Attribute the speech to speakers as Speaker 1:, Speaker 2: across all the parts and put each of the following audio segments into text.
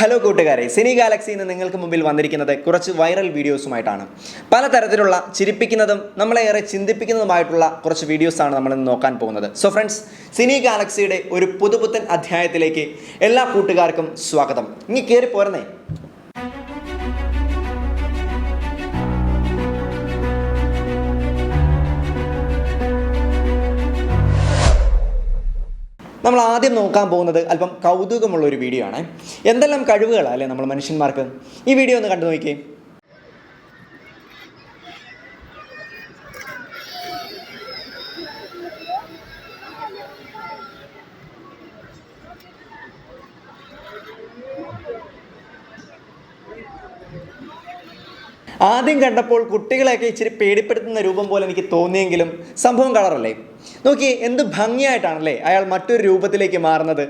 Speaker 1: Hello കൂട്ടുകാരെ. Sini Galaxy നിന്ന് നിങ്ങൾക്ക് മുമ്പിൽ വന്നിരിക്കുന്നത് കുറച്ച് വൈറൽ വീഡിയോസുമായിട്ടാണ്. പലതരത്തിലുള്ള ചിരിപ്പിക്കുന്നതും നമ്മളെ ഏറെ ചിന്തിപ്പിക്കുന്നതുമായിട്ടുള്ള കുറച്ച് വീഡിയോസാണ് നമ്മൾ ഇന്ന് നോക്കാൻ പോകുന്നത്. സോ ഫ്രണ്ട്സ് സിനി ഗാലക്സിയുടെ ഒരു പുതുപുത്തൻ അധ്യായത്തിലേക്ക് എല്ലാ കൂട്ടുകാർക്കും സ്വാഗതം. ഇനി കയറി പോരുന്നേ. നമ്മൾ ആദ്യം നോക്കാൻ പോകുന്നത് അല്പം കൗതുകമുള്ള ഒരു വീഡിയോ ആണ്. എന്തെല്ലാം കഴിവുകളാണ് അല്ലേ നമ്മൾ മനുഷ്യന്മാർക്ക്? ഈ വീഡിയോ ഒന്ന് കണ്ടു നോക്കിയേ. ആദ്യം കണ്ടപ്പോൾ കുട്ടികളെയൊക്കെ ഇച്ചിരി പേടിപ്പെടുത്തുന്ന രൂപം പോലെ എനിക്ക് തോന്നിയെങ്കിലും സംഭവം കളറല്ലേ? നോക്കിയേ എന്ത് ഭംഗിയായിട്ടാണല്ലേ അയാൾ മറ്റൊരു രൂപത്തിലേക്ക് മാറുന്നത്.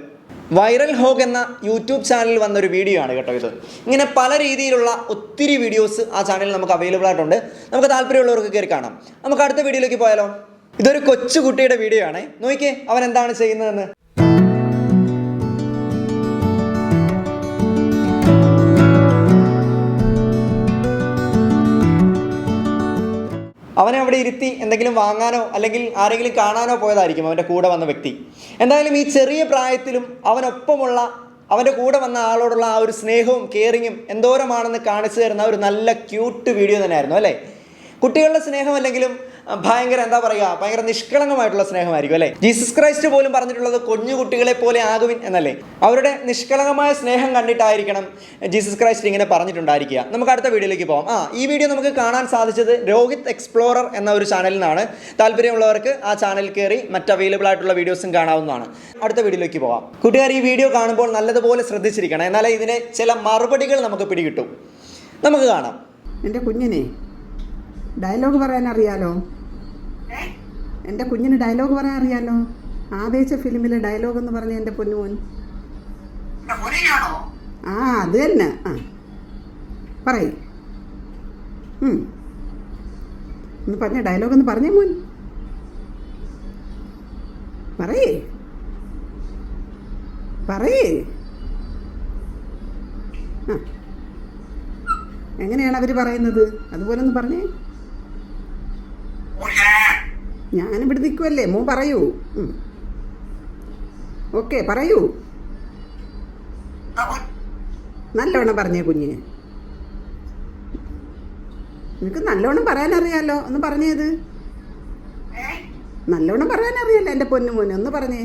Speaker 1: വൈറൽ ഹോഗ് എന്ന യൂട്യൂബ് ചാനലിൽ വന്ന ഒരു വീഡിയോ ആണ് കേട്ടോ ഇത്. ഇങ്ങനെ പല രീതിയിലുള്ള ഒത്തിരി വീഡിയോസ് ആ ചാനലിൽ നമുക്ക് അവൈലബിൾ ആയിട്ടുണ്ട്. നമുക്ക് താല്പര്യമുള്ളവർക്ക് കയറി കാണാം. നമുക്ക് അടുത്ത വീഡിയോയിലേക്ക് പോയാലോ? ഇതൊരു കൊച്ചു കുട്ടിയുടെ വീഡിയോ ആണ് നോക്കിയേ അവൻ എന്താണ് ചെയ്യുന്നതെന്ന്. അവനെ അവിടെ ഇരുത്തി എന്തെങ്കിലും വാങ്ങാനോ അല്ലെങ്കിൽ ആരെങ്കിലും കാണാനോ പോയതായിരിക്കും അവന്റെ കൂടെ വന്ന വ്യക്തി. എന്തായാലും ഈ ചെറിയ പ്രായത്തിലും അവനൊപ്പമുള്ള അവന്റെ കൂടെ വന്ന ആളോടുള്ള ആ ഒരു സ്നേഹവും കെയറിങ്ങും എന്തോരമാണെന്ന് കാണിച്ചു തരുന്ന ഒരു നല്ല ക്യൂട്ട് വീഡിയോ തന്നെയായിരുന്നു അല്ലേ? കുട്ടികളുടെ സ്നേഹം അല്ലെങ്കിലും ഭയങ്കര എന്താ പറയുക ഭയങ്കര നിഷ്കളങ്കമായിട്ടുള്ള സ്നേഹമായിരിക്കും അല്ലേ? ജീസസ് ക്രൈസ്റ്റ് പോലും പറഞ്ഞിട്ടുള്ളത് കുഞ്ഞു കുട്ടികളെ പോലെ ആകുവിൻ എന്നല്ലേ? അവരുടെ നിഷ്കളങ്കമായ സ്നേഹം കണ്ടിട്ടായിരിക്കണം ജീസസ് ക്രൈസ്റ്റ് ഇങ്ങനെ പറഞ്ഞിട്ടുണ്ടായിരിക്കുക. നമുക്ക് അടുത്ത വീഡിയോയിലേക്ക് പോകാം ആ ഈ വീഡിയോ നമുക്ക് കാണാൻ സാധിച്ചത് രോഹിത് എക്സ്പ്ലോറർ എന്ന ഒരു ചാനലിൽ നിന്നാണ് താല്പര്യമുള്ളവർക്ക് ആ ചാനൽ കയറി മറ്റ് അവൈലബിൾ ആയിട്ടുള്ള വീഡിയോസും കാണാവുന്നതാണ്. അടുത്ത വീഡിയോയിലേക്ക് പോകാം കൂട്ടുകാർ ഈ വീഡിയോ കാണുമ്പോൾ നല്ലതുപോലെ ശ്രദ്ധിച്ചിരിക്കണം. എന്നാലേ ഇതിന് ചില മറുപടികൾ നമുക്ക് പിടികിട്ടും. നമുക്ക് കാണാം.
Speaker 2: എന്റെ കുഞ്ഞിനെ ഡയലോഗ് പറയാൻ അറിയാലോ? എന്റെ കുഞ്ഞിന് ഡയലോഗ് പറയാൻ അറിയാലോ? ആവേശ ഫിലിമിലെ ഡയലോഗ് എന്ന് പറഞ്ഞ എന്റെ പൊന്നുമോൻ. ആ അത് തന്നെ. ആ. പറയും. ഒന്ന് പറഞ്ഞ ഡയലോഗ് ഒന്ന് പറഞ്ഞേ മോൻ. പറയേ. പറയേ. ആ. എങ്ങനെയാണ് അവർ പറയുന്നത്? അതുപോലെ ഒന്ന് പറഞ്ഞേ. ഞാനിവിടെ നിൽക്കുമല്ലേ മോ പറയൂ. ഓക്കെ പറയൂ. നല്ലോണം പറഞ്ഞേ കുഞ്ഞിന് നിനക്ക് നല്ലോണം പറയാൻ അറിയാലോ ഒന്ന് പറഞ്ഞേത് നല്ലോണം പറയാൻ അറിയാലോ എന്റെ പൊന്നു മോനെ ഒന്ന് പറഞ്ഞേ.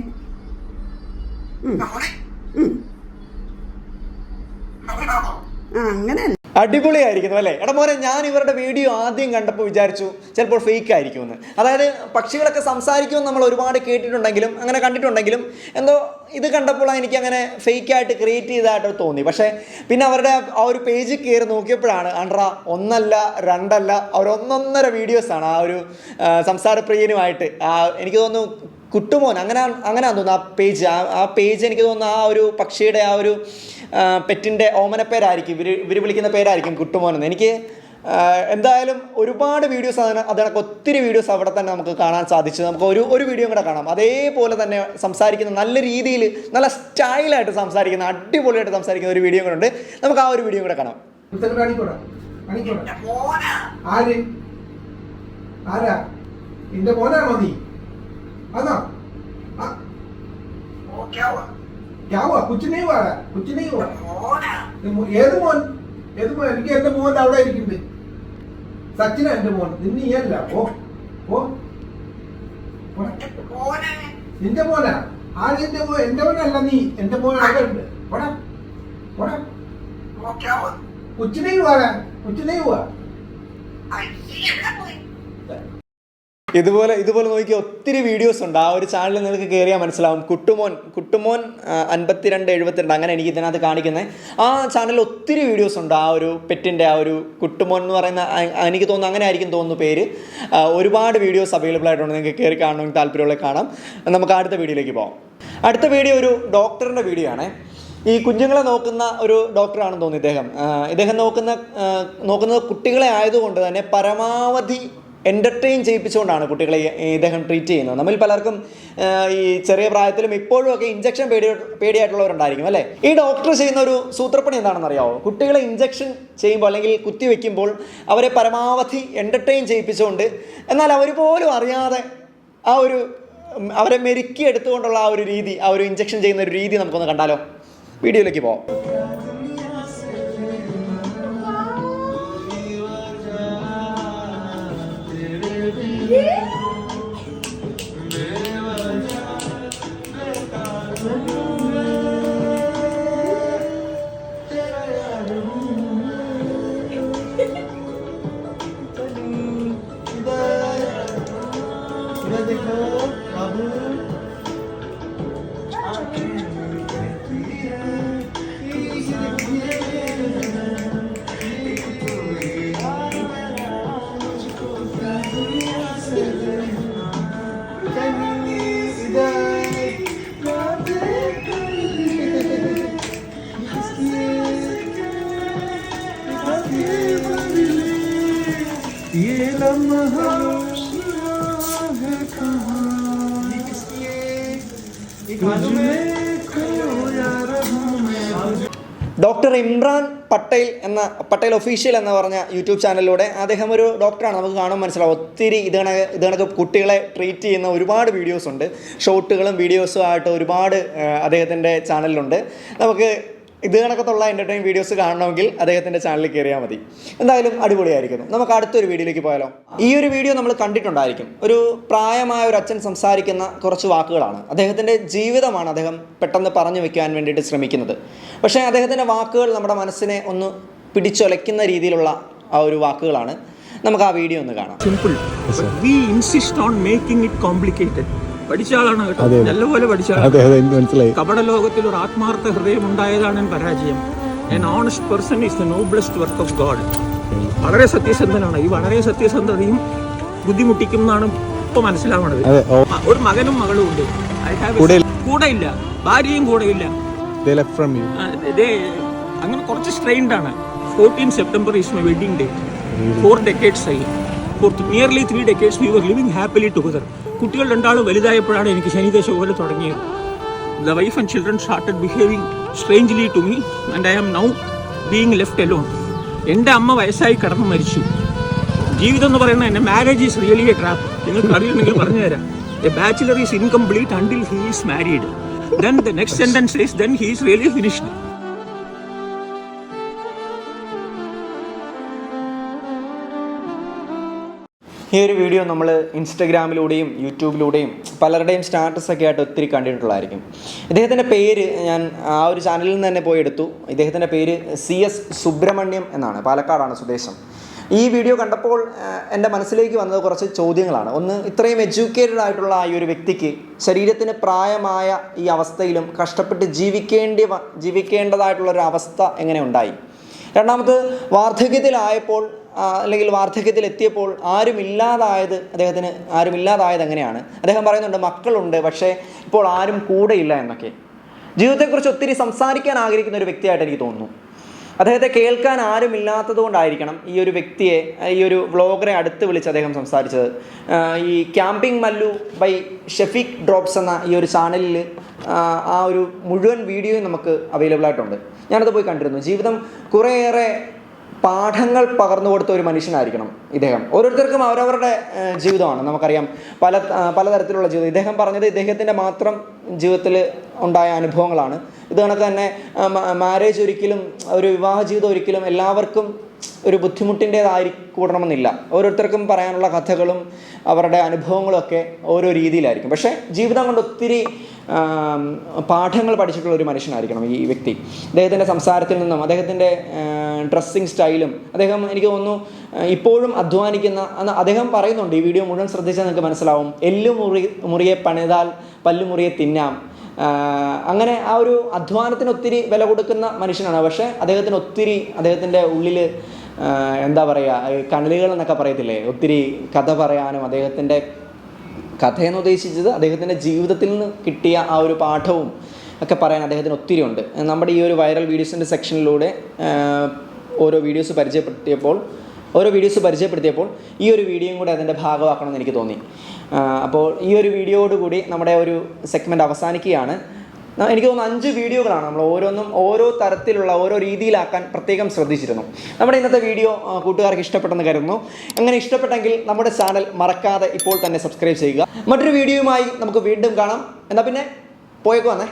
Speaker 2: ആ അങ്ങനെയല്ല.
Speaker 1: അടിപൊളിയായിരിക്കുന്നു അല്ലേ? എടാ മോനെ ഞാൻ ഇവരുടെ വീഡിയോ ആദ്യം കണ്ടപ്പോൾ വിചാരിച്ചു ചിലപ്പോൾ ഫേക്ക് ആയിരിക്കുമെന്ന്. അതായത് പക്ഷികളൊക്കെ സംസാരിക്കുമെന്ന് നമ്മൾ ഒരുപാട് കേട്ടിട്ടുണ്ടെങ്കിലും അങ്ങനെ കണ്ടിട്ടുണ്ടെങ്കിലും എന്തോ ഇത് കണ്ടപ്പോൾ എനിക്ക് അങ്ങനെ ഫേക്ക് ആയിട്ട് ക്രിയേറ്റ് ചെയ്തതായിട്ട് തോന്നി. പക്ഷേ പിന്നെ അവരുടെ ആ ഒരു പേജ് കയറി നോക്കിയപ്പോഴാണ് അണ്ട്ര ഒന്നല്ല രണ്ടല്ല അവർ ഒന്നൊന്നര വീഡിയോസാണ് ആ ഒരു സംസാര സംസാരപ്രിയനുമായിട്ട് എനിക്ക് തോന്നുന്നു കുട്ടുമോൻ. അങ്ങനെ അങ്ങനെ തോന്നുന്നു ആ പേജ്. ആ ആ പേജ് എനിക്ക് തോന്നുന്നു ആ ഒരു പക്ഷിയുടെ ആ ഒരു പെറ്റിന്റെ ഓമനപ്പേരായിരിക്കും. ഇവർ ഇവർ വിളിക്കുന്ന പേരായിരിക്കും കുട്ടുമോൻ എന്ന്. എനിക്ക് എന്തായാലും ഒരുപാട് വീഡിയോസ് അതിന് അതിനൊക്കെ ഒത്തിരി വീഡിയോസ് അവിടെ തന്നെ നമുക്ക് കാണാൻ സാധിച്ചു. നമുക്ക് ഒരു ഒരു വീഡിയോ കൂടെ കാണാം. അതേപോലെ തന്നെ സംസാരിക്കുന്ന നല്ല രീതിയിൽ നല്ല സ്റ്റൈലായിട്ട് സംസാരിക്കുന്ന അടിപൊളിയായിട്ട് സംസാരിക്കുന്ന ഒരു വീഡിയോ കൂടെ ഉണ്ട്. നമുക്ക് ആ ഒരു വീഡിയോ കൂടെ കാണാം.
Speaker 3: ആരാ? നിന്റെ മോനാണോ നീ? അതാ. ക്യാവാ കുച്ചിനെ कुछ नहीं हुआ ഏത് മോൻ? ഏത് മോൻ? എനിക്ക് എന്റെ മോൻ അവിടെ ഇരിക്കുന്നത് സച്ചിന എന്റെ മോൻ. നിന്നെ ഈ അല്ല. ഓ ഓ. നിന്റെ മോനാ? ആര് എന്റെ മോൻ എന്റെ മോനല്ല നീ. എന്റെ മോൻ അവിടെ ഉണ്ട്. പോടാ. പോടാ. കുച്ചിനെ വാടാ. കുച്ചിനെ വാ.
Speaker 1: ഇതുപോലെ ഇതുപോലെ നോക്കി ഒത്തിരി വീഡിയോസ് ഉണ്ട്. ആ ഒരു ചാനലിൽ നിങ്ങൾക്ക് കയറിയാൽ മനസ്സിലാവും. കുട്ടുമോൻ കുട്ടുമോൻ അൻപത്തിരണ്ട് എഴുപത്തിരണ്ട് അങ്ങനെ എനിക്ക് ഇതിനകത്ത് കാണിക്കുന്നത് ആ ചാനലിൽ ഒത്തിരി വീഡിയോസ് ഉണ്ട്. ആ ഒരു പെറ്റിന്റെ ആ ഒരു കുട്ടുമോൻ എന്ന് പറയുന്ന എനിക്ക് തോന്നുന്നു അങ്ങനെ ആയിരിക്കും തോന്നുന്നു പേര്. ഒരുപാട് വീഡിയോസ് അവൈലബിൾ ആയിട്ടുണ്ട്. നിങ്ങൾക്ക് കയറി കാണണമെങ്കിൽ താല്പര്യമുള്ള കാണാം. നമുക്ക് അടുത്ത വീഡിയോയിലേക്ക് പോകാം അടുത്ത വീഡിയോ ഒരു ഡോക്ടറിന്റെ വീഡിയോ ആണ്. ഈ കുഞ്ഞുങ്ങളെ നോക്കുന്ന ഒരു ഡോക്ടറാണെന്ന് തോന്നുന്നു ഇദ്ദേഹം. ഇദ്ദേഹം നോക്കുന്ന നോക്കുന്നത് കുട്ടികളെ ആയതുകൊണ്ട് തന്നെ പരമാവധി എന്റർടൈൻ ചെയ്യിപ്പിച്ചുകൊണ്ടാണ് കുട്ടികളെ ഇദ്ദേഹം ട്രീറ്റ് ചെയ്യുന്നത്. നമ്മിൽ പലർക്കും ഈ ചെറിയ പ്രായത്തിലും ഇപ്പോഴും ഒക്കെ ഇഞ്ചക്ഷൻ പേടി പേടിയായിട്ടുള്ളവരുണ്ടായിരിക്കും അല്ലേ? ഈ ഡോക്ടർ ചെയ്യുന്ന ഒരു സൂത്രപ്പണി എന്താണെന്ന് അറിയാമോ കുട്ടികളെ ഇഞ്ചക്ഷൻ ചെയ്യുമ്പോൾ അല്ലെങ്കിൽ കുത്തിവെക്കുമ്പോൾ അവരെ പരമാവധി എന്റർടൈൻ ചെയ്യിപ്പിച്ചുകൊണ്ട് എന്നാൽ അവർ പോലും അറിയാതെ ആ ഒരു അവരെ മെരുക്കി എടുത്തുകൊണ്ടുള്ള ആ ഒരു രീതി ആ ഒരു ഇഞ്ചക്ഷൻ ചെയ്യുന്ന ഒരു രീതി നമുക്കൊന്ന് കണ്ടാലോ? വീഡിയോയിലേക്ക് പോവാം. ഡോക്ടർ ഇമ്രാൻ പട്ടേൽ എന്ന പട്ടേൽ ഒഫീഷ്യൽ എന്ന് പറഞ്ഞ യൂട്യൂബ് ചാനലിലൂടെ അദ്ദേഹം ഒരു ഡോക്ടറാണ്. നമുക്ക് കാണാൻ മനസ്സിലാവും. ഒത്തിരി ഇത് കണക്ക് കുട്ടികളെ ട്രീറ്റ് ചെയ്യുന്ന ഒരുപാട് വീഡിയോസ് ഉണ്ട്. ഷോട്ടുകളും വീഡിയോസും ആയിട്ട് ഒരുപാട് അദ്ദേഹത്തിന്റെ ചാനലിലുണ്ട്. നമുക്ക് ഇത് കണക്കത്തുള്ള എന്റർടൈൻ വീഡിയോസ് കാണണമെങ്കിൽ അദ്ദേഹത്തിന്റെ ചാനലിൽ കയറിയാൽ മതി. എന്തായാലും അടിപൊളിയായിരിക്കുന്നു. നമുക്ക് അടുത്തൊരു വീഡിയോയിലേക്ക് പോയാലോ? ഈ ഒരു വീഡിയോ നമ്മൾ കണ്ടിട്ടുണ്ടായിരിക്കും. ഒരു പ്രായമായ ഒരു അച്ഛൻ സംസാരിക്കുന്ന കുറച്ച് വാക്കുകളാണ്. അദ്ദേഹത്തിന്റെ ജീവിതമാണ് അദ്ദേഹം പെട്ടെന്ന് പറഞ്ഞു വെക്കാൻ വേണ്ടിയിട്ട് ശ്രമിക്കുന്നത്. പക്ഷേ അദ്ദേഹത്തിന്റെ വാക്കുകൾ നമ്മുടെ മനസ്സിനെ ഒന്ന് പിടിച്ചൊലയ്ക്കുന്ന രീതിയിലുള്ള ആ ഒരു വാക്കുകളാണ്. നമുക്ക് ആ വീഡിയോ ഒന്ന് കാണാം.
Speaker 4: Simple we insist on making it complicated പഠിച്ച ആളാണ് കേട്ടോ. നല്ലപോലെ പഠിച്ച
Speaker 5: മനസ്സിലായി.
Speaker 4: കപട ലോകത്തിൽ ഒരു ആത്മാർത്ഥ ഹൃദയം ഉണ്ടായതാണ് പരാജയം. An honest person is the noblest work of God വളരെ സത്യസന്ധനാണ്. ഈ വളരെ സത്യസന്ധതയും ബുദ്ധിമുട്ടിക്കും എന്നാണ് ഇപ്പൊ മനസ്സിലാവണത് ഒരു മകനും മകളും ഉണ്ട്. ഐ ഹാവ്
Speaker 5: കൂടെ
Speaker 4: ഇല്ല. ഭാര്യയും കൂടെ ഇല്ല. അങ്ങനെ കുറച്ച് സ്ട്രെയിൻഡ് ആണ്. Fourteen September is my wedding day four decades ആയി. For nearly three decades we were living happily together കുട്ടികൾ രണ്ടാളും വലുതായപ്പോഴാണ് എനിക്ക് ശനിദേശ പോലെ തുടങ്ങിയത്. The wife and children started behaving strangely to me and I am now being left alone എന്റെ അമ്മ വയസ്സായി കടന്നു മരിച്ചു. ജീവിതം എന്ന് പറയുന്നത് എന്റെ marriage is really a trap നിങ്ങൾക്ക് അറിയുമെങ്കിൽ പറഞ്ഞുതരാം a bachelor is incomplete until he is married then the next sentence is then he is really finished
Speaker 1: ഈ ഒരു വീഡിയോ നമ്മൾ ഇൻസ്റ്റഗ്രാമിലൂടെയും യൂട്യൂബിലൂടെയും പലരുടെയും സ്റ്റാറ്റസ് ഒക്കെ ആയിട്ട് ഒത്തിരി കണ്ടിട്ടുള്ളതായിരിക്കും. ഇദ്ദേഹത്തിന്റെ പേര് ഞാൻ ആ ഒരു ചാനലിൽ നിന്ന് തന്നെ പോയി എടുത്തു. ഇദ്ദേഹത്തിന്റെ പേര് സി എസ് സുബ്രഹ്മണ്യം എന്നാണ്. പാലക്കാടാണ് സ്വദേശം. ഈ വീഡിയോ കണ്ടപ്പോൾ എന്റെ മനസ്സിലേക്ക് വന്നത് കുറച്ച് ചോദ്യങ്ങളാണ്. ഒന്ന് ഇത്രയും എഡ്യൂക്കേറ്റഡ് ആയിട്ടുള്ള ആ ഒരു വ്യക്തിക്ക് ശരീരത്തിന് പ്രായമായ ഈ അവസ്ഥയിലും കഷ്ടപ്പെട്ട് ജീവിക്കേണ്ടി വ- ജീവിക്കേണ്ടതായിട്ടുള്ള ഒരു അവസ്ഥ എങ്ങനെ ഉണ്ടായി? രണ്ടാമത് വാർദ്ധക്യത്തിലായപ്പോൾ അല്ലെങ്കിൽ വാർദ്ധക്യത്തിൽ എത്തിയപ്പോൾ ആരുമില്ലാതായത് അദ്ദേഹത്തിന് ആരുമില്ലാതായത് എങ്ങനെയാണ്? അദ്ദേഹം പറയുന്നുണ്ട് മക്കളുണ്ട് പക്ഷേ ഇപ്പോൾ ആരും കൂടെയില്ല എന്നൊക്കെ. ജീവിതത്തെക്കുറിച്ച് ഒത്തിരി സംസാരിക്കാൻ ആഗ്രഹിക്കുന്ന ഒരു വ്യക്തിയായിട്ട് എനിക്ക് തോന്നുന്നു. അദ്ദേഹത്തെ കേൾക്കാൻ ആരുമില്ലാത്തത് കൊണ്ടായിരിക്കണം ഈ ഒരു വ്യക്തിയെ ഈ ഒരു വ്ളോഗറെ അടുത്ത് വിളിച്ച് അദ്ദേഹം സംസാരിച്ചത്. ഈ camping Mallu by Shefeeq drops എന്ന ഈ ഒരു ചാനലിൽ ആ ഒരു മുഴുവൻ വീഡിയോയും നമുക്ക് അവൈലബിൾ ആയിട്ടുണ്ട് ഞാനത് പോയി കണ്ടിരുന്നു. ജീവിതം കുറേയേറെ പാഠങ്ങൾ പകർന്നു കൊടുത്ത ഒരു മനുഷ്യനായിരിക്കണം ഇദ്ദേഹം. ഓരോരുത്തർക്കും അവരവരുടെ ജീവിതമാണ്. നമുക്കറിയാം പല പലതരത്തിലുള്ള ജീവിതം. ഇദ്ദേഹം പറഞ്ഞത് ഇദ്ദേഹത്തിന്റെ മാത്രം ജീവിതത്തിൽ ഉണ്ടായ അനുഭവങ്ങളാണ്. ഇത് കണക്ക് തന്നെ മാരേജ് ഒരിക്കലും ഒരു വിവാഹ ജീവിതം ഒരിക്കലും എല്ലാവർക്കും ഒരു ബുദ്ധിമുട്ടിന്റേതായിക്കൂടണമെന്നില്ല ഓരോരുത്തർക്കും പറയാനുള്ള കഥകളും അവരുടെ അനുഭവങ്ങളും ഒക്കെ ഓരോ രീതിയിലായിരിക്കും. പക്ഷേ ജീവിതം കൊണ്ട് ഒത്തിരി പാഠങ്ങൾ പഠിച്ചിട്ടുള്ള ഒരു മനുഷ്യനായിരിക്കണം ഈ വ്യക്തി. അദ്ദേഹത്തിന്റെ സംസാരത്തിൽ നിന്നും അദ്ദേഹത്തിന്റെ ഡ്രസ്സിങ് സ്റ്റൈലും അദ്ദേഹം എനിക്ക് തോന്നുന്നു ഇപ്പോഴും അധ്വാനിക്കുന്ന അദ്ദേഹം പറയുന്നുണ്ട് ഈ വീഡിയോ മുഴുവൻ ശ്രദ്ധിച്ചാൽ നിങ്ങൾക്ക് മനസ്സിലാവും എല്ലു മുറി മുറിയെ പണിതാൽ പല്ലു മുറിയെ തിന്നാം. അങ്ങനെ ആ ഒരു അധ്വാനത്തിന് ഒത്തിരി വില കൊടുക്കുന്ന മനുഷ്യനാണ്. പക്ഷേ അദ്ദേഹത്തിന് ഒത്തിരി അദ്ദേഹത്തിന്റെ ഉള്ളിൽ എന്താ പറയുക കണലുകൾ എന്നൊക്കെ പറയത്തില്ലേ? ഒത്തിരി കഥ പറയാനും അദ്ദേഹത്തിന്റെ കഥയെന്ന് ഉദ്ദേശിച്ചത് അദ്ദേഹത്തിന്റെ ജീവിതത്തിൽ നിന്ന് കിട്ടിയ ആ ഒരു പാഠവും ഒക്കെ പറയാൻ അദ്ദേഹത്തിന് ഒത്തിരി ഉണ്ട് നമ്മുടെ ഈ ഒരു വൈറൽ വീഡിയോസിന്റെ സെക്ഷനിലൂടെ ഓരോ വീഡിയോസ് പരിചയപ്പെടുത്തിയപ്പോൾ ഓരോ വീഡിയോസ് പരിചയപ്പെടുത്തിയപ്പോൾ ഈ ഒരു വീഡിയോയും കൂടെ അതിന്റെ ഭാഗമാക്കണമെന്ന് എനിക്ക് തോന്നി. അപ്പോൾ ഈ ഒരു വീഡിയോയോടുകൂടി നമ്മുടെ ഒരു സെഗ്മെന്റ് അവസാനിക്കുകയാണ്. എനിക്ക് തോന്നുന്നു അഞ്ച് വീഡിയോകളാണ് നമ്മൾ ഓരോന്നും ഓരോ തരത്തിലുള്ള ഓരോ രീതിയിലാക്കാൻ പ്രത്യേകം ശ്രദ്ധിച്ചിരുന്നു. നമ്മുടെ ഇന്നത്തെ വീഡിയോ കൂട്ടുകാർക്ക് ഇഷ്ടപ്പെട്ടെന്ന് കരുതുന്നു. അങ്ങനെ ഇഷ്ടപ്പെട്ടെങ്കിൽ നമ്മുടെ ചാനൽ മറക്കാതെ ഇപ്പോൾ തന്നെ സബ്സ്ക്രൈബ് ചെയ്യുക. മറ്റൊരു വീഡിയോയുമായി നമുക്ക് വീണ്ടും കാണാം. എന്നാൽ പിന്നെ പോയേക്ക് വന്നേ.